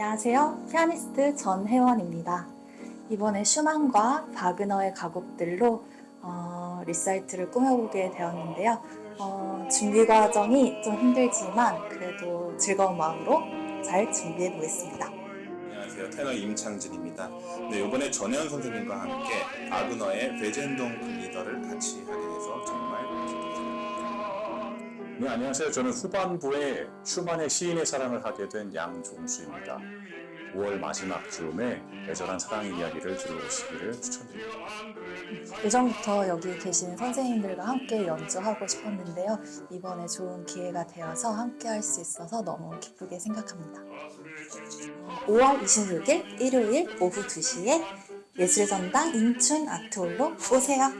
안녕하세요. 피아니스트 전혜원입니다. 이번에 슈만과 바그너의 가곡들로 어, 리사이트를 꾸며보게 되었는데요. 어, 준비 과정이 좀 힘들지만 그래도 즐거운 마음으로 잘 준비해 보겠습니다. 안녕하세요. 테너 임창진입니다. 네, 이번에 전혜원 선생님과 함께 아그너의 베젠동 글리더를 같이 하 네, 안녕하세요. 저는 후반부에 슈만의 시인의 사랑을 하게 된 양종수입니다. 5월 마지막 즈음에 애절한 사랑 이야기를 들어보시기를 추천드립니다. 예전부터 여기 계신 선생님들과 함께 연주하고 싶었는데요. 이번에 좋은 기회가 되어서 함께 할 수 있어서 너무 기쁘게 생각합니다. 5월 26일 일요일 오후 2시에 예술전당 인춘 아트홀로 오세요.